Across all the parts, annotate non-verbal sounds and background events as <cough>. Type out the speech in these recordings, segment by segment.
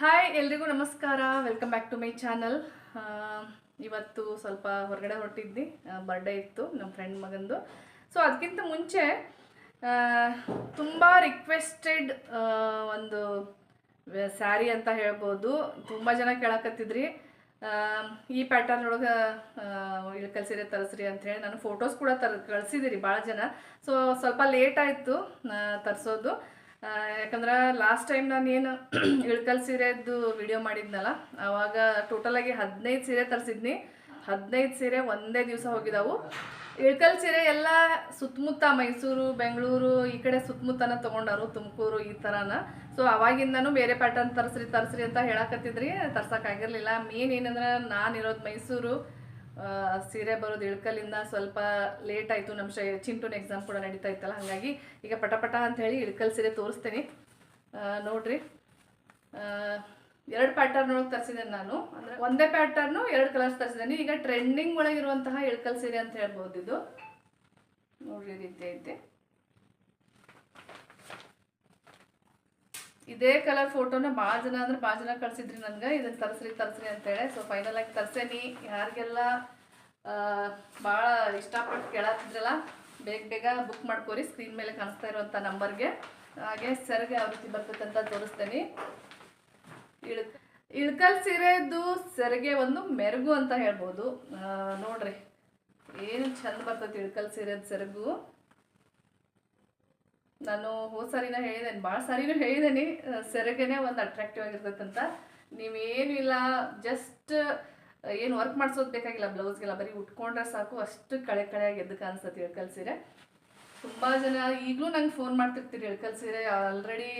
Hi ಎಲ್ರಿಗೂ ನಮಸ್ಕಾರ. Welcome back to my channel ಇವತ್ತು ಸ್ವಲ್ಪ ಹೊರಗಡೆ ಹೊರಟಿದ್ವಿ. ಬರ್ಡೇ ಇತ್ತು ನಮ್ಮ ಫ್ರೆಂಡ್ ಮಗಂದು. ಸೊ ಅದಕ್ಕಿಂತ ಮುಂಚೆ ತುಂಬ ರಿಕ್ವೆಸ್ಟೆಡ್ ಒಂದು ಸ್ಯಾರಿ ಅಂತ ಹೇಳ್ಬೋದು. ತುಂಬ ಜನ ಕೇಳಕತ್ತಿದ್ರಿ. ಈ ಪ್ಯಾಟರ್ನ್ ಒಳಗೆ ಇಳ್ಕಲ್ ಸೀರೆ ತರಿಸ್ರಿ ಅಂತ ಹೇಳಿ ನಾನು ಫೋಟೋಸ್ ಕೂಡ ತರ ಕಳಿಸಿದಿರಿ ಭಾಳ ಜನ. ಸೊ ಸ್ವಲ್ಪ ಲೇಟ್ ಆಯಿತು ತರಿಸೋದು. ಯಾಕಂದ್ರೆ ಲಾಸ್ಟ್ ಟೈಮ್ ನಾನು ಏನು <clears throat> ಇಳ್ಕಲ್ ಸೀರೆದ್ದು ವಿಡಿಯೋ ಮಾಡಿದ್ನಲ್ಲ ಆವಾಗ ಟೋಟಲಾಗಿ ಹದಿನೈದು ಸೀರೆ ತರಿಸಿದ್ನಿ. ಹದಿನೈದು ಸೀರೆ ಒಂದೇ ದಿವಸ ಹೋಗಿದ್ದಾವು ಇಳ್ಕಲ್ ಸೀರೆ ಎಲ್ಲ ಸುತ್ತಮುತ್ತ ಮೈಸೂರು ಬೆಂಗಳೂರು ಈ ಕಡೆ ಸುತ್ತಮುತ್ತನ ತೊಗೊಂಡರು ತುಮಕೂರು ಈ ಥರನ ಸೊ ಅವಾಗಿಂದನೂ ಬೇರೆ ಪ್ಯಾಟರ್ನ್ ತರಿಸ್ರಿ ತರಿಸ್ರಿ ಅಂತ ಹೇಳಕತ್ತಿದ್ರಿ ತರ್ಸೋಕ್ಕಾಗಿರಲಿಲ್ಲ ಮೇನ್ ಏನಂದ್ರೆ ನಾನಿರೋದು ಮೈಸೂರು ಆ, ಸೀರೆ ಬರೋದು ಇಳ್ಕಲಿಂದ ಸ್ವಲ್ಪ ಲೇಟ್ ಆಯಿತು. ನಮ್ಮ ಶೈ, ಚಿಂಟುನ ಎಕ್ಸಾಮ್ ಕೂಡ ನಡೀತಾ ಇತ್ತಲ್ಲ, ಹಾಗಾಗಿ ಈಗ ಪಟಪಟ ಪಟ ಅಂತ ಹೇಳಿ ಇಳ್ಕಲ್ ಸೀರೆ ತೋರಿಸ್ತೀನಿ. ನೋಡ್ರಿ. ಎರಡು ಪ್ಯಾಟರ್ನ್ ಒಳಗೆ ತರಿಸಿದ್ದೇನೆ ನಾನು. ಅಂದರೆ ಒಂದೇ ಪ್ಯಾಟರ್ನು ಎರಡು ಕಲರ್ಸ್ ತರಿಸಿದ್ದೇನೆ. ಈಗ ಟ್ರೆಂಡಿಂಗ್ ಒಳಗಿರುವಂತಹ ಇಳ್ಕಲ್ ಸೀರೆ ಅಂತ ಹೇಳ್ಬೋದು ಇದು. ನೋಡ್ರಿ ರೀತಿ ಐತೆ. ಇದೇ ಕಲರ್ ಫೋಟೋನ ಭಾಳ ಜನ ಅಂದ್ರೆ ಭಾಳ ಜನ ಕಳ್ಸಿದ್ರಿ ನನ್ಗೆ. ಇದನ್ನ ತರಿಸ್ರಿ ತರಿಸ್ರಿ ಅಂತೇಳಿ ಸೊ ಫೈನಲ್ ಆಗಿ ತರ್ಸೇನಿ. ಯಾರಿಗೆಲ್ಲ ಭಾಳ ಇಷ್ಟಪಟ್ಟು ಕೇಳತ್ತಿದ್ರಲ್ಲ ಬೇಗ ಬೇಗ ಬುಕ್ ಮಾಡ್ಕೋರಿ ಸ್ಕ್ರೀನ್ ಮೇಲೆ ಕಾಣಿಸ್ತಾ ಇರುವಂಥ ನಂಬರ್ಗೆ ಹಾಗೆ ಸರ್ಗೆ ಯಾವ ರೀತಿ ಬರ್ತೈತೆ ಅಂತ ತೋರಿಸ್ತೇನೆ. ಇಳ್, ಇಳ್ಕಲ್ ಸೀರೆದು ಸೆರಗೆ ಒಂದು ಮೆರುಗು ಅಂತ ಹೇಳ್ಬೋದು. ನೋಡ್ರಿ, ಏನು ಚಂದ ಬರ್ತೈತಿ ಇಳ್ಕಲ್ ಸೀರೆದು ಸೆರಗು ನಾನು ಹೋದ ಸಾರಿನ ಹೇಳಿದ್ದೇನೆ ಭಾಳ ಸಾರಿನೂ ಹೇಳಿದ್ದೇನೆ ಸೆರಗೇನೆ ಒಂದು ಅಟ್ರಾಕ್ಟಿವ್ ಆಗಿರ್ತೈತಂತ ನೀವೇನು ಇಲ್ಲ ಜಸ್ಟ್ ಏನು ವರ್ಕ್ ಮಾಡಿಸೋದು ಬೇಕಾಗಿಲ್ಲ, ಬ್ಲೌಸ್ಗೆಲ್ಲ ಬರೀ ಉಟ್ಕೊಂಡ್ರೆ ಸಾಕು, ಅಷ್ಟು ಕಳೆ ಕಳೆಯಾಗಿ ಎದ್ದು ಕಾಣಿಸ್ತೈತಿ ಇಳ್ಕಲ್ ಸೀರೆ. ತುಂಬ ಜನ ಈಗಲೂ ನಂಗೆ ಫೋನ್ ಮಾಡ್ತಿರ್ತೀರಿ ಇಳ್ಕಲ್ ಸೀರೆ ಆಲ್ರೆಡಿ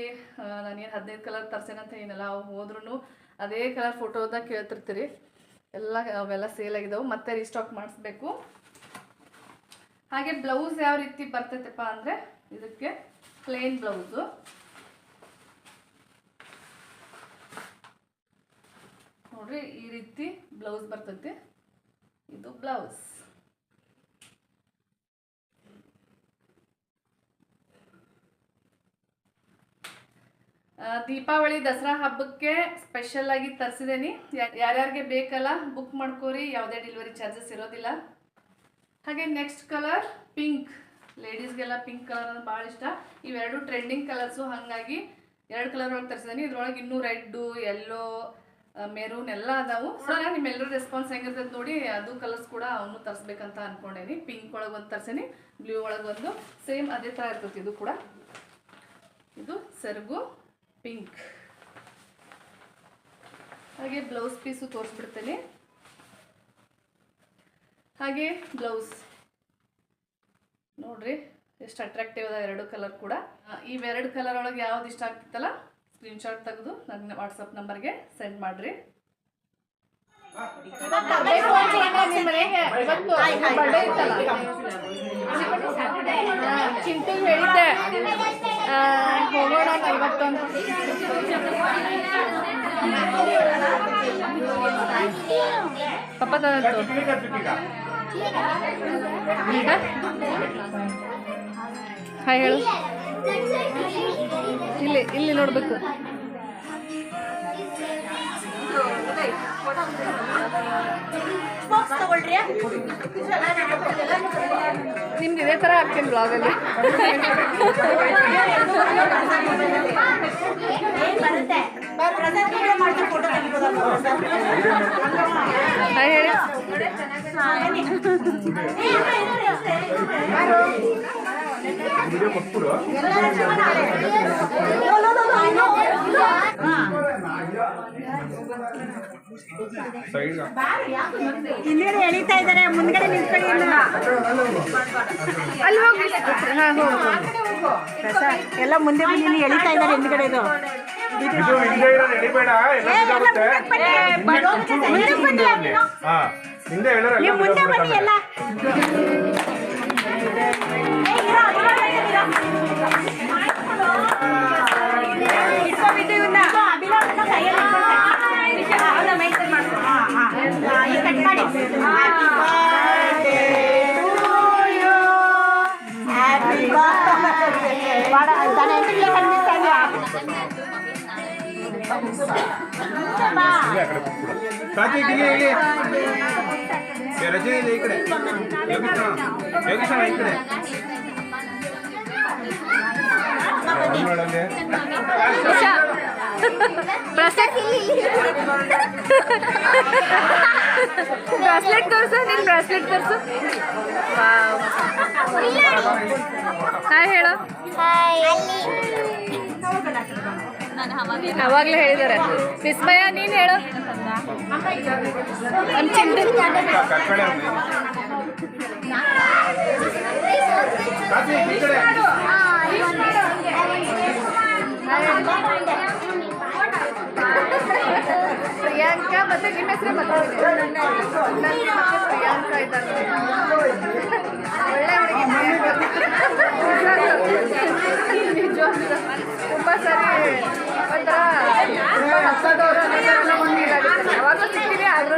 ನಾನೇನು ಹದಿನೈದು ಕಲರ್ ತರ್ಸೇನಂತ ಏನಿಲ್ಲ, ಅವು ಹೋದ್ರೂ ಅದೇ ಕಲರ್ ಫೋಟೋದಾಗ ಕೇಳ್ತಿರ್ತೀರಿ. ಎಲ್ಲ, ಅವೆಲ್ಲ ಸೇಲ್ ಆಗಿದ್ದಾವೆ ಮತ್ತೆ ರೀಸ್ಟಾಕ್ ಮಾಡಿಸ್ಬೇಕು. ಹಾಗೆ ಬ್ಲೌಸ್ ಯಾವ ರೀತಿ ಬರ್ತೈತಪ್ಪ ಅಂದರೆ, ಇದಕ್ಕೆ ಪ್ಲೇನ್ ಬ್ಲೌಸು. ನೋಡ್ರಿ ಈ ರೀತಿ ಬ್ಲೌಸ್ ಬರ್ತೈತಿ. ಇದು ಬ್ಲೌಸ್. ದೀಪಾವಳಿ ದಸರಾ ಹಬ್ಬಕ್ಕೆ ಸ್ಪೆಷಲ್ ಆಗಿ ತರಿಸಿದೇನಿ. ಯಾರ್ಯಾರಿಗೆ ಬೇಕಲ್ಲ ಬುಕ್ ಮಾಡ್ಕೋರಿ, ಯಾವುದೇ ಡೆಲಿವರಿ ಚಾರ್ಜಸ್ ಇರೋದಿಲ್ಲ. ಹಾಗೆ ನೆಕ್ಸ್ಟ್ ಕಲರ್ ಪಿಂಕ್ ಲೇಡೀಸ್ಗೆಲ್ಲ ಪಿಂಕ್ ಕಲರ್ ಅಂದ್ರೆ ಭಾಳ ಇಷ್ಟ. ಇವೆರಡು ಟ್ರೆಂಡಿಂಗ್ ಕಲರ್ಸು ಹಾಗಾಗಿ ಎರಡು ಕಲರ್ ಒಳಗೆ ತರಿಸಿದ್ದೀನಿ ಇದ್ರೊಳಗೆ ಇನ್ನೂ ರೆಡ್ಡು ಯೆಲ್ಲೋ ಮೆರೂನ್ ಎಲ್ಲ ಅದಾವು. ಸೊ ನಿಮ್ಮೆಲ್ಲರೂ ರೆಸ್ಪಾನ್ಸ್ ಹೆಂಗಿರ್ತದೆ ನೋಡಿ ಅದು ಕಲರ್ಸ್ ಕೂಡ ಅವನು ತರಿಸ್ಬೇಕಂತ ಅನ್ಕೊಂಡೇನಿ. ಪಿಂಕ್ ಒಳಗೆ ಒಂದು ತರಿಸೀನಿ ಬ್ಲೂ ಒಳಗೆ ಒಂದು. ಸೇಮ್ ಅದೇ ಥರ ಇರ್ತೈತಿ ಇದು ಕೂಡ. ಇದು ಸೆರಗು ಪಿಂಕ್ ಹಾಗೆ ಬ್ಲೌಸ್ ಪೀಸು ತೋರಿಸ್ಬಿಡ್ತೇನೆ. ಹಾಗೆ ಬ್ಲೌಸ್ ನೋಡ್ರಿ ಎಷ್ಟು ಅಟ್ರಾಕ್ಟಿವ್ ಅದ ಎರಡು ಕಲರ್ ಕೂಡ. ಇವೆರಡು ಕಲರ್ ಒಳಗೆ ಯಾವ್ದು ಇಷ್ಟ ಆಗ್ತಿತ್ತಲ್ಲ? ಸ್ಕ್ರೀನ್ಶಾಟ್ ತೆಗೆದು ನನ್ನ ವಾಟ್ಸಪ್ ನಂಬರ್ಗೆ ಸೆಂಡ್ ಮಾಡ್ರಿ. ಚಿಂಟು ಹೇಳಿದ್ದೆ ಹೋಗೋಣ ಇವತ್ತು ಅಂತ ಪಪ್ಪ ತಂದತ್ತು ಹಾಯ್ ಹೇಳು. ಇಲ್ಲಿ ಇಲ್ಲಿ ನೋಡ್ಬೇಕು. ನಿಮ್ದು ಇದೇ ಥರ ಹಾಕ್ತೀನಿ ಬ್ಲಾಗಲ್ಲಿ ಹೇಳಿ ಹಿಂದ್ಗಡೆ ಎಳಿತಾ ಇದಾರೆ ಮುಂದ್ಗಡೆ ನಿಂತ್ಕೊಳ್ಳಿ ಇನ್ನು. ಅಲ್ಲಿ ಹೋಗಿ ಹಾಂ ಹೋಗು. ರಸ, ಎಲ್ಲ ಮುಂದೆ ಮುಂದೆ ಇಲ್ಲಿ ಎಳಿತಾ ಇದಾರೆ ಹಿಂದ್ಗಡೆ ಇದು. ಹಿಂದೆ ಬನ್ನಿ. ಎಲ್ಲ. ಇಲ್ಲೇ ಆ ಕಡೆ ಕೂತ್ಬಿಡು. ಕಾರ್ತಿಕ್ ಇಲ್ಲಿ ಇಲ್ಲಿ ಏ, ರಜನಿ ಇಲ್ಲಿ ಈ ಕಡೆ ಯೋಗೇಶ್ ಅಣ್ಣ. ಯೋಗೇಶ್ ಅಣ್ಣ ಈ ಕಡೆ ಬ್ರಾಸ್ಲೆಟ್ ಬ್ರಾಸ್ಲೆಟ್ ತೋರಿಸು ಬ್ರಾಸ್ಲೆಟ್ ತೋರಿಸು ಹಾಯ್ ಹೇಳು ಅವಾಗಲೇ ಹೇಳಿದ್ದಾರೆ ವಿಸ್ಮಯ ನೀನು ಹೇಳು ನಮ್ಮ ಚಿಂಟು ಕಡೆ ಕಾರ್ತಿಕ್ ಈ ಕಡೆ ಪ್ರಿಯಾಂಕಾ ಮತ್ತೆ ನಿಮ್ಮ ಹೆಸರು ಮತ್ತೆ ಪ್ರಿಯಾಂಕಾ ಇದ್ದಾರೆ. ಒಳ್ಳೆ ಹುಡುಗಿ ಒಂಥರ ಯಾವಾಗಲೂ ಸಿಗ್ತೀವಿ ಆದ್ರೂ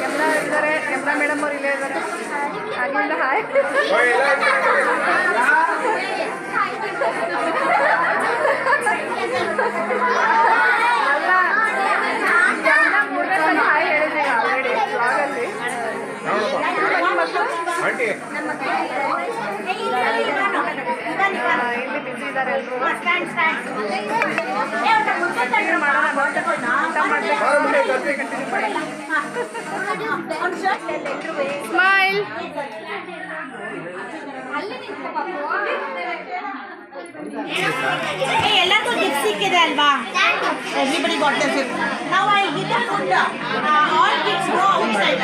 ಕೆಮ್ರಾ ಇದ್ದಾರೆ. ಕೆಮ್ರಾ ಮೇಡಮ್ ಅವ್ರು ಇಲ್ಲೇ ಇದ್ದಾರೆ. ಅಲ್ಲಿಂದ ಹಾಯ್. ಸ್ಮೈಲ್ ಎಲ್ಲರಿಗೂ ಗಿಫ್ಟ್ ಸಿಕ್ಕಿದೆ ಅಲ್ವಾ ಎವ್ರಿಬಡಿ ಗಾಟ್ ದ ಗಿಫ್ಟ್ ನಾವು I give food all gifts go outside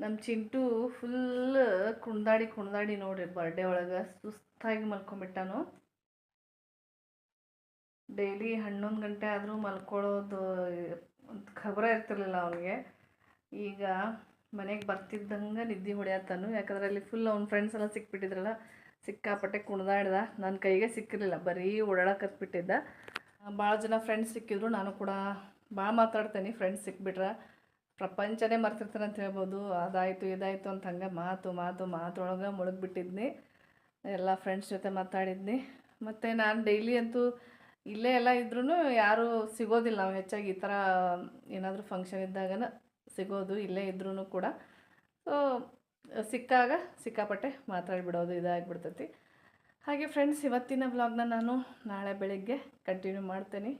ನಮ್ಮ ಚಿಂಟು ಫುಲ್ ಕುಣ್ದಾಡಿ ಕುಣ್ದಾಡಿ ನೋಡ್ರಿ ಬರ್ಡೇ ಒಳಗೆ ಸುಸ್ತಾಗಿ ಮಲ್ಕೊಂಬಿಟ್ಟಾನು. ಡೈಲಿ ಹನ್ನೊಂದು ಗಂಟೆ ಆದರೂ ಮಲ್ಕೊಳ್ಳೋದು ಖಬರ ಇರ್ತಿರ್ಲಿಲ್ಲ ಅವನಿಗೆ. ಈಗ ಮನೆಗೆ ಬರ್ತಿದ್ದಂಗೆ ನಿದ್ದೆ ಹೊಡೆಯತ್ತಾನು ಯಾಕಂದ್ರೆ ಅಲ್ಲಿ ಫುಲ್ ಅವ್ನ ಫ್ರೆಂಡ್ಸ್ ಎಲ್ಲ ಸಿಕ್ಬಿಟ್ಟಿದ್ರಲ್ಲ, ಸಿಕ್ಕಾಪಟ್ಟೆ ಕುಣ್ದಾಡ್ದ. ನನ್ನ ಕೈಗೆ ಸಿಕ್ಕಿರಲಿಲ್ಲ, ಬರೀ ಓಡಾಡಕತ್ಬಿಟ್ಟಿದ್ದ ಭಾಳ ಜನ ಫ್ರೆಂಡ್ಸ್ ಸಿಕ್ಕಿದ್ರು, ನಾನು ಕೂಡ ಭಾಳ ಮಾತಾಡ್ತೇನೆ ಫ್ರೆಂಡ್ಸ್ ಸಿಕ್ಬಿಟ್ರೆ. ಪ್ರಪಂಚನೇ ಮರ್ತಿರ್ತಾರೆ ಅಂತ ಹೇಳ್ಬೋದು. ಅದಾಯಿತು, ಇದಾಯಿತು ಅಂತ ಹಂಗೆ ಮಾತು ಮಾತು, ಮಾತೊಳಗೆ ಮುಳುಗ್ಬಿಟ್ಟಿದ್ನಿ. ಎಲ್ಲ ಫ್ರೆಂಡ್ಸ್ ಜೊತೆ ಮಾತಾಡಿದ್ನಿ. ಮತ್ತು ನಾನು ಡೈಲಿ ಅಂತೂ ಇಲ್ಲೇ ಎಲ್ಲ ಇದ್ರೂ ಯಾರೂ ಸಿಗೋದಿಲ್ಲ. ನಾವು ಹೆಚ್ಚಾಗಿ ಈ ಥರ ಏನಾದರೂ ಫಂಕ್ಷನ್ ಇದ್ದಾಗನ ಸಿಗೋದು ಇಲ್ಲೇ ಇದ್ರೂ ಕೂಡ. ಸೊ ಸಿಕ್ಕಾಗ ಸಿಕ್ಕಾಪಟ್ಟೆ ಮಾತಾಡಿಬಿಡೋದು ಇದಾಗಿಬಿಡ್ತೈತಿ. ಹಾಗೆ ಫ್ರೆಂಡ್ಸ್ ಇವತ್ತಿನ ವ್ಲಾಗ್ನ ನಾನು ನಾಳೆ ಬೆಳಿಗ್ಗೆ ಕಂಟಿನ್ಯೂ ಮಾಡ್ತೇನೆ.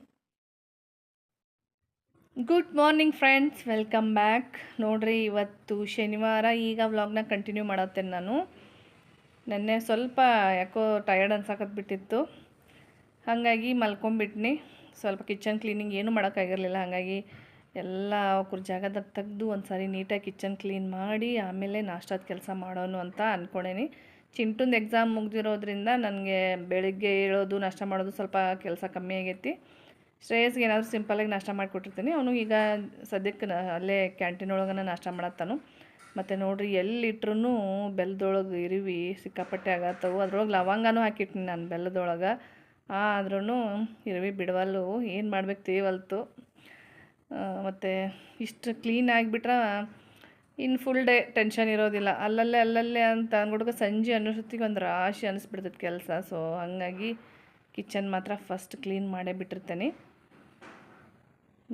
Good morning friends welcome back ನೋಡ್ರಿ, ಇವತ್ತು ಶನಿವಾರ. ಈಗ ವ್ಲಾಗ್ನ ಕಂಟಿನ್ಯೂ ಮಾಡತ್ತೇನೆ ನಾನು. ನೆನ್ನೆ ಸ್ವಲ್ಪ ಯಾಕೋ ಟಯರ್ಡ್ ಅನ್ಸಕತ್ ಬಿಟ್ಟಿತ್ತು. ಹಾಗಾಗಿ ಮಲ್ಕೊಂಬಿಟ್ನಿ. ಸ್ವಲ್ಪ ಕಿಚನ್ ಕ್ಲೀನಿಂಗ್ ಏನೂ ಮಾಡೋಕ್ಕಾಗಿರಲಿಲ್ಲ. ಹಾಗಾಗಿ ಎಲ್ಲ ಅವ್ರ ಜಾಗದಾಗ ತೆಗೆದು ಒಂದು ಸಾರಿ ನೀಟಾಗಿ ಕಿಚನ್ ಕ್ಲೀನ್ ಮಾಡಿ, ಆಮೇಲೆ ನಾಷ್ಟಾದ ಕೆಲಸ ಮಾಡೋನು ಅಂತ ಅಂದ್ಕೊಂಡೇನಿ ಚಿಂಟುಂದು ಎಕ್ಸಾಮ್ ಮುಗ್ದಿರೋದ್ರಿಂದ ನನಗೆ ಬೆಳಿಗ್ಗೆ ಏಳೋದು ನಾಷ್ಟ ಮಾಡೋದು ಸ್ವಲ್ಪ ಕೆಲಸ ಕಮ್ಮಿ ಆಗೈತಿ. ಶ್ರೇಯಸ್ಗೆ ಏನಾದರೂ ಸಿಂಪಲಾಗಿ ನಾಷ್ಟ ಮಾಡಿಕೊಟ್ಟಿರ್ತೀನಿ. ಅವನು ಈಗ ಸದ್ಯಕ್ಕೆ ಅಲ್ಲೇ ಕ್ಯಾಂಟೀನ್ ಒಳಗನ ನಾಷ್ಟ ಮಾಡತ್ತಾನು. ಮತ್ತು ನೋಡ್ರಿ ಎಲ್ಲಿಟ್ರೂ ಬೆಲ್ಲದೊಳಗೆ ಇರಿವಿ, ಸಿಕ್ಕಾಪಟ್ಟೆ ಆಗತ್ತವು. ಅದ್ರೊಳಗೆ ಲವಂಗನೂ ಹಾಕಿಟ್ಟಿನಿ ನಾನು ಬೆಲ್ಲದೊಳಗೆ ಆದ್ರೂ ಇರುವಿ ಬಿಡವಲ್ಲು. ಏನು ಮಾಡ್ಬೇಕು ತೇವಲ್ತು. ಮತ್ತು ಇಷ್ಟು ಕ್ಲೀನ್ ಆಗಿಬಿಟ್ರೆ ಇನ್ನು ಫುಲ್ ಡೇ ಟೆನ್ಷನ್ ಇರೋದಿಲ್ಲ. ಅಲ್ಲಲ್ಲೇ ಅಲ್ಲಲ್ಲೇ ಅಂತ ಅಂದ್ಬಿಟ್ಟು ಸಂಜೆ ಅನ್ನೋಷ್ಟೊತ್ತಿಗೆ ಒಂದು ರಾಶಿ ಅನಿಸ್ಬಿಡ್ತೈತೆ ಕೆಲಸ. ಸೊ ಹಾಗಾಗಿ ಕಿಚನ್ ಮಾತ್ರ ಫಸ್ಟ್ ಕ್ಲೀನ್ ಮಾಡೇ ಬಿಟ್ಟಿರ್ತೇನೆ.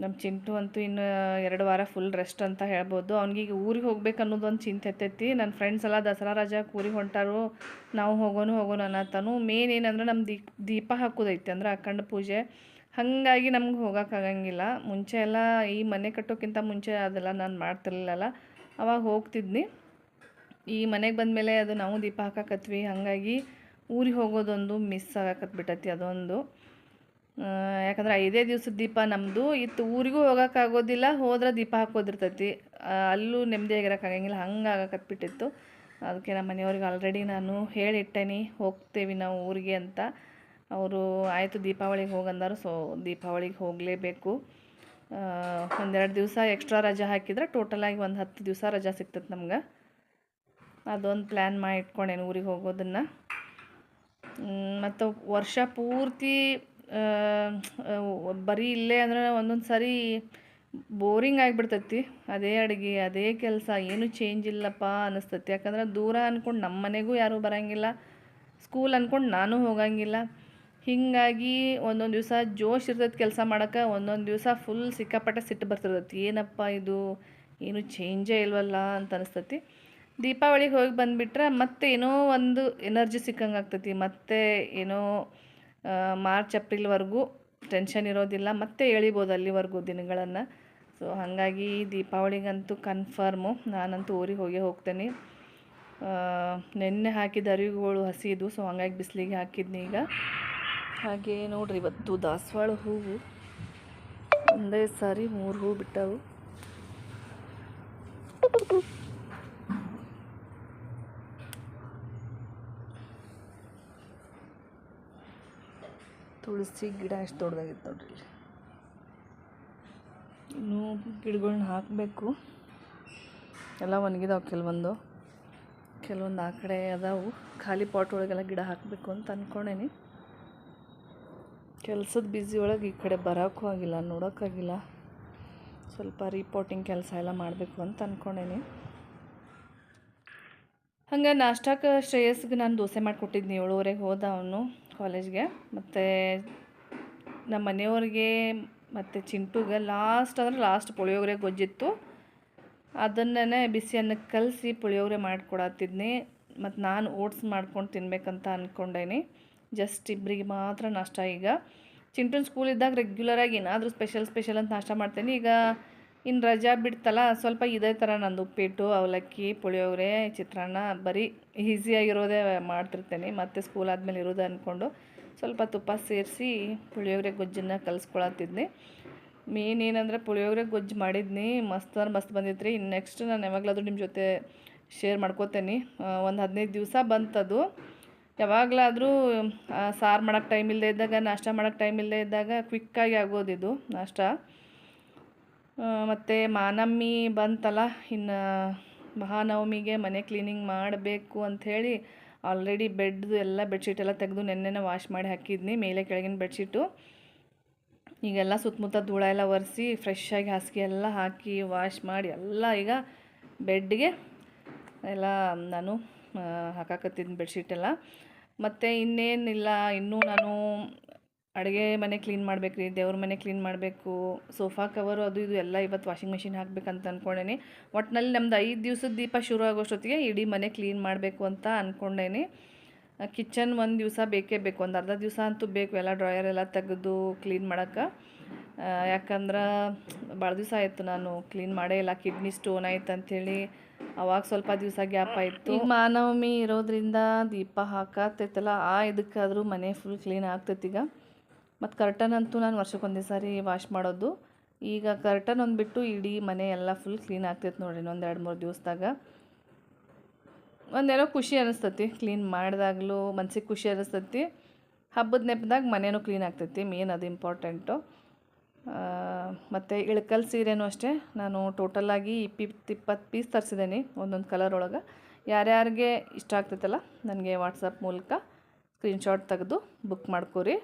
ನಮ್ಮ ಚಿಂಟು ಅಂತೂ ಇನ್ನು ಎರಡು ವಾರ ಫುಲ್ ರೆಸ್ಟ್ ಅಂತ ಹೇಳ್ಬೋದು. ಅವ್ನಿಗೆ ಊರಿಗೆ ಹೋಗ್ಬೇಕು ಅನ್ನೋದೊಂದು ಚಿಂತೆ ಎತ್ತೈತಿ ನನ್ನ ಫ್ರೆಂಡ್ಸ್ ಎಲ್ಲ ದಸರಾ ರಜಾಕ್ಕೆ ಊರಿಗೆ ಹೊಂಟಾರು. ನಾವು ಹೋಗೋನು ಹೋಗೋಣ ಅನ್ನತ್ತಾನು ಮೇನ್ ಏನಂದ್ರೆ ನಮ್ಮ ದೀಪ ದೀಪ ಹಾಕೋದೈತಿ ಅಂದ್ರೆ ಅಖಂಡ ಪೂಜೆ. ಹಾಗಾಗಿ ನಮ್ಗೆ ಹೋಗೋಕ್ಕಾಗಂಗಿಲ್ಲ ಮುಂಚೆ ಎಲ್ಲ ಈ ಮನೆ ಕಟ್ಟೋಕ್ಕಿಂತ ಮುಂಚೆ ಅದೆಲ್ಲ ನಾನು ಮಾಡ್ತಿರ್ಲಿಲ್ಲಲ್ಲ. ಅವಾಗ ಹೋಗ್ತಿದ್ನಿ. ಈ ಮನೆಗೆ ಬಂದಮೇಲೆ ಅದು ನಾವು ದೀಪ ಹಾಕಾಕತ್ವಿ. ಹಾಗಾಗಿ ಊರಿಗೆ ಹೋಗೋದೊಂದು ಮಿಸ್ ಆಗಕತ್ಬಿಟ್ಟೈತಿ ಅದೊಂದು. ಯಾಕಂದ್ರೆ ಐದೇ ದಿವ್ಸದ ದೀಪ ನಮ್ಮದು ಇತ್ತು ಊರಿಗೂ ಹೋಗೋಕ್ಕಾಗೋದಿಲ್ಲ, ಹೋದ್ರೆ ದೀಪ ಹಾಕೋದಿರ್ತೈತಿ ಅಲ್ಲೂ ನೆಮ್ಮದಿಯಾಗಿರೋಕ್ಕಾಗಂಗಿಲ್ಲ ಹಂಗೆ ಆಗಕತ್ಬಿಟ್ಟಿತ್ತು. ಅದಕ್ಕೆ ನಮ್ಮ ಮನೆಯವ್ರಿಗೆ ಆಲ್ರೆಡಿ ನಾನು ಹೇಳಿಟ್ಟೇನಿ, ಹೋಗ್ತೇವೆ ನಾವು ಊರಿಗೆ ಅಂತ. ಅವರು ಆಯಿತು ದೀಪಾವಳಿಗೆ ಹೋಗಂದರು ಸೊ ದೀಪಾವಳಿಗೆ ಹೋಗಲೇಬೇಕು. ಒಂದೆರಡು ದಿವಸ ಎಕ್ಸ್ಟ್ರಾ ರಜೆ ಹಾಕಿದ್ರೆ ಟೋಟಲಾಗಿ ಒಂದು ಹತ್ತು ದಿವಸ ರಜೆ ಸಿಗ್ತದೆ ನಮ್ಗೆ. ಅದೊಂದು ಪ್ಲ್ಯಾನ್ ಮಾಡಿ ಇಟ್ಕೊಂಡೇನು ಊರಿಗೆ ಹೋಗೋದನ್ನು. ಮತ್ತು ವರ್ಷ ಪೂರ್ತಿ ಬರೀ ಇಲ್ಲೇ ಅಂದ್ರೆ ಒಂದೊಂದು ಸಾರಿ ಬೋರಿಂಗ್ ಆಗಿಬಿಡ್ತೈತಿ. ಅದೇ ಅಡುಗೆ, ಅದೇ ಕೆಲಸ, ಏನು ಚೇಂಜ್ ಇಲ್ಲಪ್ಪ ಅನ್ನಿಸ್ತೈತಿ ಯಾಕಂದ್ರೆ ದೂರ ಅಂದ್ಕೊಂಡು ನಮ್ಮ ಮನೆಗೂ ಯಾರೂ ಬರೋಂಗಿಲ್ಲ ಸ್ಕೂಲ್ ಅಂದ್ಕೊಂಡು ನಾನು ಹೋಗಂಗಿಲ್ಲ. ಹೀಗಾಗಿ ಒಂದೊಂದು ದಿವಸ ಜೋಶ್ ಇರ್ತೈತಿ ಕೆಲಸ ಮಾಡೋಕ್ಕೆ ಒಂದೊಂದು ದಿವಸ ಫುಲ್ ಸಿಕ್ಕಾಪಟ್ಟೆ ಸಿಟ್ಟು ಬರ್ತಿರ್ತೈತಿ. ಏನಪ್ಪ ಇದು? ಏನು ಚೇಂಜೇ ಇಲ್ವಲ್ಲ ಅಂತ ಅನಿಸ್ತೈತಿ. ದೀಪಾವಳಿಗೆ ಹೋಗಿ ಬಂದುಬಿಟ್ರೆ ಮತ್ತೆ ಏನೋ ಒಂದು ಎನರ್ಜಿ ಸಿಕ್ಕಂಗೆ ಆಗ್ತೈತಿ. ಮತ್ತೆ ಏನೋ ಮಾರ್ಚ್, ಏಪ್ರಿಲ್ವರೆಗೂ ಟೆನ್ಷನ್ ಇರೋದಿಲ್ಲ, ಮತ್ತೆ ಎಳಿಬೋದು ಅಲ್ಲಿವರೆಗೂ ದಿನಗಳನ್ನು. ಸೊ ಹಾಗಾಗಿ ದೀಪಾವಳಿಗಂತೂ ಕನ್ಫರ್ಮು ನಾನಂತೂ ಊರಿಗೆ ಹೋಗಿ ಹೋಗ್ತೇನೆ. ನೆನ್ನೆ ಹಾಕಿದ ಅರಿವುಗಳು ಹಸಿದು ಸೊ ಹಂಗಾಗಿ ಬಿಸಿಲಿಗೆ ಹಾಕಿದ್ನಿ ಈಗ. ಹಾಗೆ ನೋಡ್ರಿ, ಇವತ್ತು ದಾಸವಾಳ ಹೂವು. ಒಂದೇ ಸಾರಿ ಮೂರು ಹೂವು ಬಿಟ್ಟವು. ತುಳಸಿ ಗಿಡ ಎಷ್ಟು ದೊಡ್ಡದಾಗಿತ್ತು ನೋಡ್ರಿ ಇಲ್ಲಿ. ಇನ್ನೂ ಗಿಡಗಳ್ನ ಹಾಕಬೇಕು. ಎಲ್ಲ ಒಣಗಿದಾವೆ ಕೆಲವೊಂದು. ಕೆಲವೊಂದು ಆ ಕಡೆ ಅದಾವು. ಖಾಲಿ ಪಾಟ್ ಒಳಗೆಲ್ಲ ಗಿಡ ಹಾಕಬೇಕು ಅಂತ ಅಂದ್ಕೊಂಡೇನಿ ಕೆಲಸದ ಬ್ಯುಸಿ ಒಳಗೆ ಈ ಕಡೆ ಬರೋಕ್ಕೂ ಆಗಿಲ್ಲ, ನೋಡೋಕ್ಕಾಗಿಲ್ಲ. ಸ್ವಲ್ಪ ರೀಪೋರ್ಟಿಂಗ್ ಕೆಲಸ ಎಲ್ಲ ಮಾಡಬೇಕು ಅಂತ ಅಂದ್ಕೊಂಡೇನಿ ಹಂಗೆ ನಾಷ್ಟಕ್ಕೆ ಶ್ರೇಯಸ್ಗೆ ನಾನು ದೋಸೆ ಮಾಡಿಕೊಟ್ಟಿದ್ನಿ, ಏಳುವರೆಗೆ ಹೋದ ಅವನು. ಕಾಲೇಜ್ಗೆ. ಮತ್ತು ನಮ್ಮ ಮನೆಯವ್ರಿಗೆ ಮತ್ತು ಚಿಂಟುಗೆ ಲಾಸ್ಟ್ ಅಂದರೆ ಲಾಸ್ಟ್ ಪುಳಿಯೋಗರೆ ಗೊಜ್ಜಿತ್ತು. ಅದನ್ನೇ ಬಿಸಿ ಅನ್ನಕ್ಕೆ ಕಲಸಿ ಪುಳಿಯೋಗರೆ ಮಾಡಿಕೊಡತ್ತಿದ್ನಿ. ಮತ್ತು ನಾನು ಓಟ್ಸ್ ಮಾಡ್ಕೊಂಡು ತಿನ್ಬೇಕಂತ ಅಂದ್ಕೊಂಡೇನಿ ಜಸ್ಟ್ ಇಬ್ಬರಿಗೆ ಮಾತ್ರ ನಾಷ್ಟ ಈಗ. ಚಿಂಟುನ್ ಸ್ಕೂಲ್ ಇದ್ದಾಗ ರೆಗ್ಯುಲರಾಗಿ ಏನಾದರೂ ಸ್ಪೆಷಲ್ ಸ್ಪೆಷಲ್ ಅಂತ ನಾಷ್ಟ ಮಾಡ್ತೇನೆ. ಈಗ ಇನ್ನು ರಜಾ ಬಿಡ್ತಲ್ಲ, ಸ್ವಲ್ಪ ಇದೇ ಥರ ನಂದು ಉಪ್ಪಿಟ್ಟು, ಅವಲಕ್ಕಿ, ಪುಳಿಯೋಗರೆ, ಚಿತ್ರಾನ್ನ ಬರೀ ಈಸಿಯಾಗಿರೋದೇ ಮಾಡ್ತಿರ್ತೇನೆ. ಮತ್ತು ಸ್ಕೂಲ್ ಆದಮೇಲೆ ಇರೋದೇ ಅಂದ್ಕೊಂಡು ಸ್ವಲ್ಪ ತುಪ್ಪ ಸೇರಿಸಿ ಪುಳಿಯೋಗರೆ ಗೊಜ್ಜನ್ನು ಕಲಿಸ್ಕೊಳತ್ತಿದ್ನಿ. ಮೇನ್ ಏನಂದ್ರೆ ಪುಳಿಯೋಗರೆ ಗೊಜ್ಜು ಮಾಡಿದ್ನಿ. ಮಸ್ತ್ ಅಂದ್ರೆ ಮಸ್ತ್ ಬಂದಿತ್ತು ರೀ ಇನ್ನು ನೆಕ್ಸ್ಟ್ ನಾನು ಯಾವಾಗಲಾದರೂ ನಿಮ್ಮ ಜೊತೆ ಶೇರ್ ಮಾಡ್ಕೋತೇನೆ. ಒಂದು ಹದಿನೈದು ದಿವಸ ಬಂತದು. ಯಾವಾಗಲಾದರೂ ಸಾರು ಮಾಡೋಕ್ಕೆ ಟೈಮ್ ಇಲ್ಲದೆ ಇದ್ದಾಗ, ನಾಷ್ಟ ಮಾಡೋಕ್ಕೆ ಟೈಮ್ ಇಲ್ಲದೆ ಇದ್ದಾಗ ಕ್ವಿಕ್ಕಾಗಿ ಆಗೋದಿದು ನಾಷ್ಟ. ಮತ್ತು ಮಾನಮ್ಮಿ ಬಂತಲ್ಲ, ಇನ್ನು ಮಹಾನವಮಿಗೆ ಮನೆ ಕ್ಲೀನಿಂಗ್ ಮಾಡಬೇಕು ಅಂಥೇಳಿ ಆಲ್ರೆಡಿ ಬೆಡ್ದು ಎಲ್ಲ ಬೆಡ್ಶೀಟ್ ಎಲ್ಲ ತೆಗೆದು ನೆನ್ನೆನೇ ವಾಶ್ ಮಾಡಿ ಹಾಕಿದ್ನಿ, ಮೇಲೆ ಕೆಳಗಿನ ಬೆಡ್ಶೀಟು ಈಗೆಲ್ಲ ಸುತ್ತಮುತ್ತ ಧೂಳ ಎಲ್ಲ ಒರೆಸಿ ಫ್ರೆಶ್ಶಾಗಿ ಹಾಸಿಗೆ ಎಲ್ಲ ಹಾಕಿ ವಾಶ್ ಮಾಡಿ ಎಲ್ಲ ಈಗ ಬೆಡ್ಗೆ ಎಲ್ಲ ನಾನು ಹಾಕಾಕತ್ತಿದ್ದೀನಿ ಬೆಡ್ಶೀಟೆಲ್ಲ ಮತ್ತು ಇನ್ನೇನಿಲ್ಲ, ಇನ್ನೂ ನಾನು ಅಡುಗೆ ಮನೆ ಕ್ಲೀನ್ ಮಾಡ್ಬೇಕು ರೀ ದೇವ್ರ ಮನೆ ಕ್ಲೀನ್ ಮಾಡಬೇಕು ಸೋಫಾ ಕವರು ಅದು ಇದು ಎಲ್ಲ ಇವತ್ತು ವಾಷಿಂಗ್ ಮಿಷಿನ್ ಹಾಕ್ಬೇಕಂತ ಅಂದ್ಕೊಂಡೇನಿ ಒಟ್ಟಿನಲ್ಲಿ ನಮ್ದು ಐದು ದಿವ್ಸದ ದೀಪ ಶುರು ಆಗೋಷ್ಟೊತ್ತಿಗೆ ಇಡೀ ಮನೆ ಕ್ಲೀನ್ ಮಾಡಬೇಕು ಅಂತ ಅಂದ್ಕೊಂಡೇನಿ ಕಿಚನ್ ಒಂದು ದಿವಸ ಬೇಕೇ ಬೇಕು, ಒಂದು ಅರ್ಧ ದಿವಸ ಅಂತೂ ಬೇಕು, ಎಲ್ಲ ಡ್ರಾಯರ್ ಎಲ್ಲ ತೆಗೆದು ಕ್ಲೀನ್ ಮಾಡೋಕ್ಕೆ. ಯಾಕಂದ್ರೆ ಭಾಳ ದಿವಸ ಆಯಿತು ನಾನು ಕ್ಲೀನ್ ಮಾಡೇ ಇಲ್ಲ ಕಿಡ್ನಿ ಸ್ಟೋನ್ ಆಯ್ತು ಅಂಥೇಳಿ ಅವಾಗ ಸ್ವಲ್ಪ ದಿವಸ ಗ್ಯಾಪ್ ಆಯಿತು. ಮಾನವಮಿ ಇರೋದ್ರಿಂದ ದೀಪ ಹಾಕತ್ತೈತಲ್ಲ ಆ ಇದಕ್ಕಾದರೂ ಮನೆ ಫುಲ್ ಕ್ಲೀನ್ ಆಗ್ತೈತಿ ಈಗ? ಮತ್ತು ಕರ್ಟನ್ ಅಂತೂ ನಾನು ವರ್ಷಕ್ಕೊಂದೇ ಸಾರಿ ವಾಶ್ ಮಾಡೋದು. ಈಗ ಕರ್ಟನ್ ಒಂದು ಬಿಟ್ಟು ಇಡೀ ಮನೆ ಎಲ್ಲ ಫುಲ್ ಕ್ಲೀನ್ ಆಗ್ತೈತೆ ನೋಡ್ರಿ ಇನ್ನೊಂದು ಎರಡು ಮೂರು ದಿವಸದಾಗ. ಒಂದೇನೋ ಖುಷಿ ಅನಿಸ್ತತಿ ಕ್ಲೀನ್ ಮಾಡಿದಾಗಲೂ ಮನ್ಸಿಗೆ ಖುಷಿ ಅನಿಸ್ತತಿ. ಹಬ್ಬದ ನೆಪದಾಗ ಮನೇನೂ ಕ್ಲೀನ್ ಆಗ್ತೈತಿ ಮೇನ್ ಅದು ಇಂಪಾರ್ಟೆಂಟು ಮತ್ತು ಇಳಕಲ್ ಸೀರೆನೂ ಅಷ್ಟೇ. ನಾನು ಟೋಟಲಾಗಿ ಇಪ್ಪತ್ತು ಇಪ್ಪತ್ತು ಪೀಸ್ ತರಿಸಿದ್ದೀನಿ ಒಂದೊಂದು ಕಲರ್ ಒಳಗೆ. ಯಾರ್ಯಾರಿಗೆ ಇಷ್ಟ ಆಗ್ತೈತಲ್ಲ, ನನಗೆ ವಾಟ್ಸಪ್ ಮೂಲಕ ಸ್ಕ್ರೀನ್ಶಾಟ್ ತೆಗೆದು ಬುಕ್ ಮಾಡ್ಕೊರಿ.